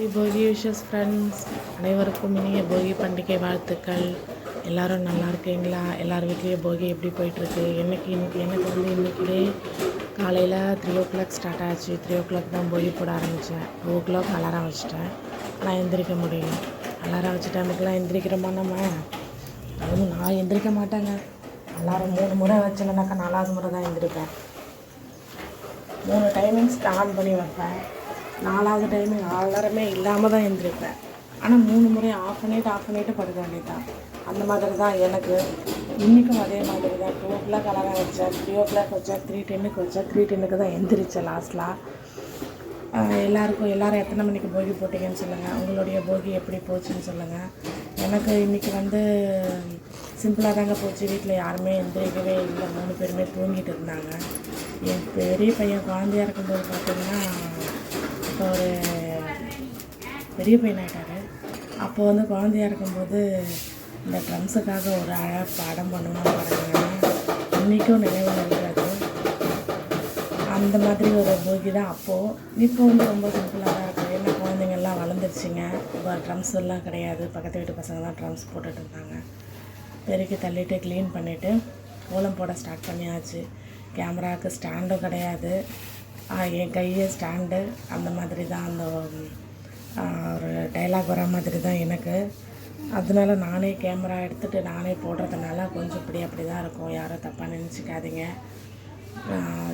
Happy போகி wishes friends அனைவருக்கும் இனிய போகி பண்டிகை வாழ்த்துக்கள். எல்லாரும் நல்லா இருக்கீங்களா? எல்லார் வீட்லேயும் போகி எப்படி போயிட்டுருக்கு? என்னைக்கு இன்னைக்கு எனக்கு வந்து இன்றைக்கி காலையில் த்ரீ ஓ கிளாக் ஸ்டார்ட் ஆச்சு. த்ரீ ஓ கிளாக் தான் போகி போட ஆரம்பித்தேன் டூ ஓ கிளாக் அலாரம் வச்சுட்டேன். ஆனால் எந்திரிக்க முடியும் அலாரம் வச்ச டைமுக்குலாம் எந்திரிக்கிறோமா நம்ம? அதுவும் நான் எந்திரிக்க மாட்டேங்க. அலாரம் மூணு முறை வச்சேன்னாக்கா நாலாவது முறை தான் எந்திரிப்பேன். மூணு டைமிங்ஸ் ஆன் பண்ணி வைப்பேன். நாலாவது டைம் அலாரமே இல்லாமல் தான் எழுந்திருப்பேன் ஆனால் மூணு முறை ஆஃப் பண்ணிவிட்டு ஆஃப் பண்ணிவிட்டு படுக்க வேண்டியதான் அந்த மாதிரி தான் எனக்கு. இன்றைக்கும் அதே மாதிரி தான் டூ ஓ கிளாக் அலாரம் வச்சேன் த்ரீ ஓ கிளாக் வச்சேன் த்ரீ டென்னுக்கு வச்சேன் த்ரீ டென்னுக்கு தான் எந்திரிச்சேன் லாஸ்ட்லாம் எல்லாருக்கும் எல்லாரும் எத்தனை மணிக்கு போகி போட்டீங்கன்னு சொல்லுங்கள் உங்களுடைய போகி எப்படி போச்சுன்னு சொல்லுங்கள் எனக்கு இன்றைக்கி வந்து சிம்பிளாக தாங்க போச்சு. வீட்டில் யாருமே எந்திரிக்கவே இல்லை. மூணு பேருமே தூங்கிட்டு இருந்தாங்க. என் பெரிய பையன் குழந்தையாக இருக்கும்போது பார்த்திங்கன்னா இப்போ ஒரு பெரிய பையனாகிட்டாரு அப்போ வந்து குழந்தையா இருக்கும்போது இந்த ட்ரம்ஸுக்காக ஒரு அழகாக படம் பண்ணணும் பாருங்க. இன்றைக்கும் நினைவில் இருக்காது அந்த மாதிரி ஒரு போகி தான் அப்போது இப்போ வந்து ரொம்ப சிம்பிளாக தான் இருக்குது ஏன்னா குழந்தைங்கள்லாம் வளர்ந்துருச்சுங்க. இப்போ ட்ரம்ஸ் எல்லாம் கிடையாது. பக்கத்து வீட்டு பசங்க தான் ட்ரம்ஸ் போட்டுட்டு இருந்தாங்க. பெருக்கி தள்ளிட்டு க்ளீன் பண்ணிவிட்டு கோலம் போட ஸ்டார்ட் பண்ணியாச்சு. கேமராவுக்கு ஸ்டாண்டும் கிடையாது. என் கையை ஸ்டாண்டு அந்த மாதிரி தான் அந்த ஒரு டைலாக் வர மாதிரி தான் எனக்கு. அதனால நானே கேமரா எடுத்துகிட்டு நானே போடுறதுனால கொஞ்சம் இப்படி அப்படி தான் இருக்கும். யாரும் தப்பாக நினச்சிக்காதீங்க.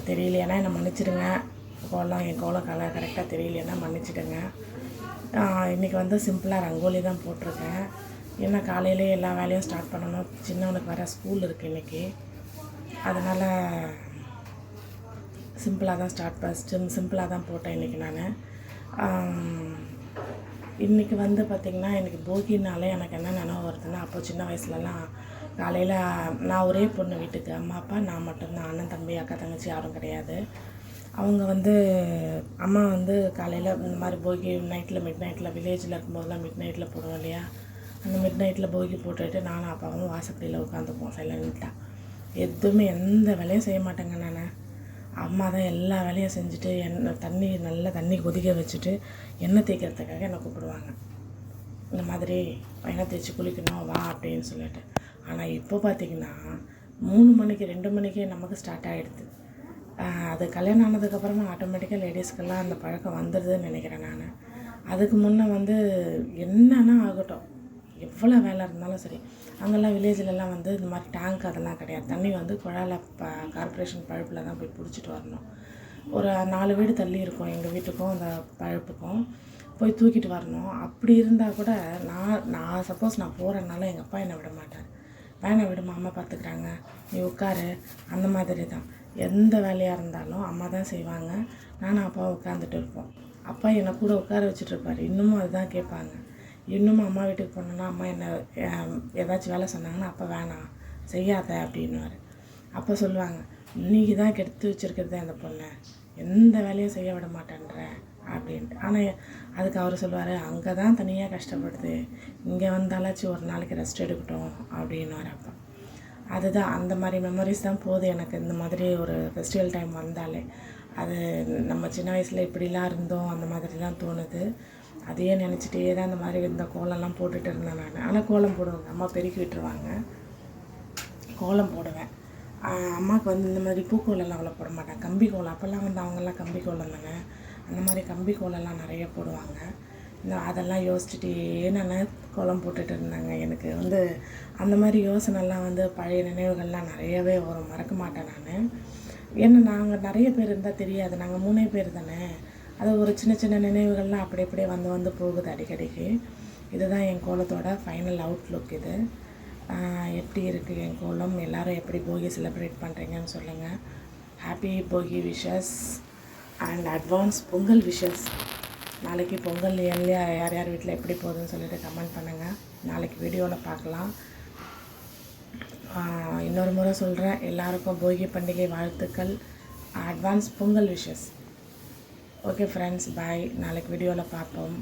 தெரியலையானா என்னை மன்னிச்சிடுங்க. கோலம் என் கோலம் கலை கரெக்டாக தெரியலையானா மன்னிச்சிடுங்க. இன்றைக்கி வந்து சிம்பிளாக ரங்கோலி தான் போட்டிருக்கேன். ஏன்னா காலையிலே எல்லா வேலையும் ஸ்டார்ட் பண்ணணும். சின்னவனுக்கு வர ஸ்கூல் இருக்குது இன்றைக்கி அதனால் சிம்பிளாக தான் ஸ்டார்ட் ஃபஸ்ட்டு சிம்பிளாக தான் போட்டேன் இன்றைக்கி நான். இன்றைக்கி வந்து பார்த்திங்கன்னா எனக்கு போகினாலே எனக்கு என்ன நினைவு வருதுன்னா அப்போ சின்ன வயசுலலாம் காலையில் நான் ஒரே பொண்ணு வீட்டுக்கு அம்மா அப்பா நான் மட்டும்தான் அண்ணன் தம்பி அக்கா தங்கச்சி யாரும் கிடையாது. அவங்க வந்து அம்மா வந்து காலையில் இந்த மாதிரி போகி நைட்டில் மிட் நைட்டில் வில்லேஜில் இருக்கும்போதெல்லாம் மிட் நைட்டில் போடுவோம் இல்லையா? அந்த மிட் நைட்டில் போகி போட்டுட்டு நானும் அப்பாவும் வாசப்படியில் உட்காந்துப்போம் சைலண்ட்டாக எதுவுமே எந்த வேலையும் செய்ய மாட்டேங்க நான். அம்மா தான் எல்லா வேலையும் செஞ்சுட்டு எண்ணெய் தண்ணி நல்லா தண்ணி கொதிக்க வச்சுட்டு எண்ணெய் தேய்க்கிறதுக்காக என்னை கூப்பிடுவாங்க. இந்த மாதிரி எண்ணெய் தேய்ச்சி குளிக்கணும் வா அப்படின்னு சொல்லிட்டு. ஆனால் இப்போ பார்த்தீங்கன்னா மூணு மணிக்கு ரெண்டு மணிக்கே நமக்கு ஸ்டார்ட் ஆகிடுது அது கல்யாணம் ஆனதுக்கப்புறமா ஆட்டோமேட்டிக்காக லேடிஸ்க்கெல்லாம் அந்த பழக்கம் வந்துடுதுன்னு நினைக்கிறேன் நான். அதுக்கு முன்னே வந்து என்னன்னா ஆகட்டும். எவ்வளோ வேலை இருந்தாலும் சரி அங்கெல்லாம் வில்லேஜ்லலாம் வந்து இந்த மாதிரி டேங்க் அதெல்லாம் கிடையாது. தண்ணி வந்து குழாயில் ப கார்ப்பரேஷன் பழுப்பில் தான் போய் பிடிச்சிட்டு வரணும். ஒரு நாலு வீடு தள்ளி இருக்கும் எங்கள் வீட்டுக்கும் அந்த பழுப்புக்கும். போய் தூக்கிட்டு வரணும். அப்படி இருந்தால் கூட நான் நான் சப்போஸ் நான் போகிறனால எங்கள் அப்பா என்னை விட மாட்டார். வேணை விடுமா அம்மா பார்த்துக்குறாங்க நீ உட்காரு. அந்த மாதிரி தான். எந்த வேலையாக இருந்தாலும் அம்மா தான் செய்வாங்க. நானும் அப்பா உட்காந்துட்டு இருப்போம். அப்பா என்னை கூட உட்கார வச்சுட்டு இருப்பார். இன்னமும் அதுதான் கேட்பாங்க. இன்னும் அம்மா வீட்டுக்கு போனோன்னா அம்மா என்ன ஏதாச்சும் வேலை சொன்னாங்கன்னா அப்போ வேணாம். செய்யாத அப்படின்னுவார். அப்போ சொல்லுவாங்க இன்னைக்கு தான் கெடுத்து வச்சிருக்கிறது அந்த பொண்ணை. எந்த வேலையும் செய்ய விட மாட்டேன்ற. அப்படின்ட்டு. ஆனால் அதுக்கு அவர் சொல்லுவார் அங்கே தான் தனியாக கஷ்டப்படுது. இங்கே வந்தாலாச்சும் ஒரு நாளைக்கு ரெஸ்ட் எடுக்கட்டும். அப்படின்னுவார் அப்போ. அதுதான் அந்த மாதிரி மெமரிஸ் தான் போகுது எனக்கு. இந்த மாதிரி ஒரு ஃபெஸ்டிவல் டைம் வந்தாலே. அது நம்ம சின்ன வயசில் இப்படிலாம் இருந்தோம் அந்த மாதிரிலாம் தோணுது. அதையே நினச்சிட்டே தான் இந்த மாதிரி இந்த கோலம்லாம் போட்டுட்டு இருந்தேன் நான். ஆனால் கோலம் போடுவாங்க. அம்மா பெருக்கி விட்டுருவாங்க. கோலம் போடுவேன். அம்மாவுக்கு வந்து இந்த மாதிரி பூக்கோலெல்லாம் அவ்வளோ போட மாட்டேன் கம்பி கோலம். அப்போல்லாம் வந்து அவங்கெல்லாம் கம்பி கோலம் தானே. அந்த மாதிரி கம்பி கோலம்லாம் நிறைய போடுவாங்க. இந்த அதெல்லாம் யோசிச்சுட்டே நான் கோலம் போட்டுட்டு இருந்தாங்க. எனக்கு வந்து அந்த மாதிரி யோசனைலாம் வந்து பழைய நினைவுகள்லாம் நிறையவே வரும். மறக்க மாட்டேன் நான். ஏன்னா நாங்கள் நிறைய பேர் இருந்தால் தெரியாது. நாங்கள் மூணே பேர் தானே. அது ஒரு சின்ன சின்ன நினைவுகள்லாம் அப்படி அப்படியே வந்து வந்து போகுது அடிக்கடிக்கு. இதுதான் என் கோலத்தோட ஃபைனல் அவுட்லுக் இது. எப்படி இருக்குது என் கோலம்? எல்லாரும் எப்படி போகி செலிப்ரேட் பண்ணுறீங்கன்னு சொல்லுங்கள் happy Bogi wishes and advance Pongal wishes நாளைக்கு பொங்கல் எல்லையா யார் யார் வீட்டில் எப்படி போகுதுன்னு சொல்லிட்டு கமெண்ட் பண்ணுங்கள் நாளைக்கு வீடியோவில் பார்க்கலாம். இன்னொரு முறை சொல்கிறேன் எல்லாருக்கும் போகி பண்டிகை வாழ்த்துக்கள். Advance Pongal wishes okay friends bye நாளைக்கு வீடியோவில் பார்ப்போம்.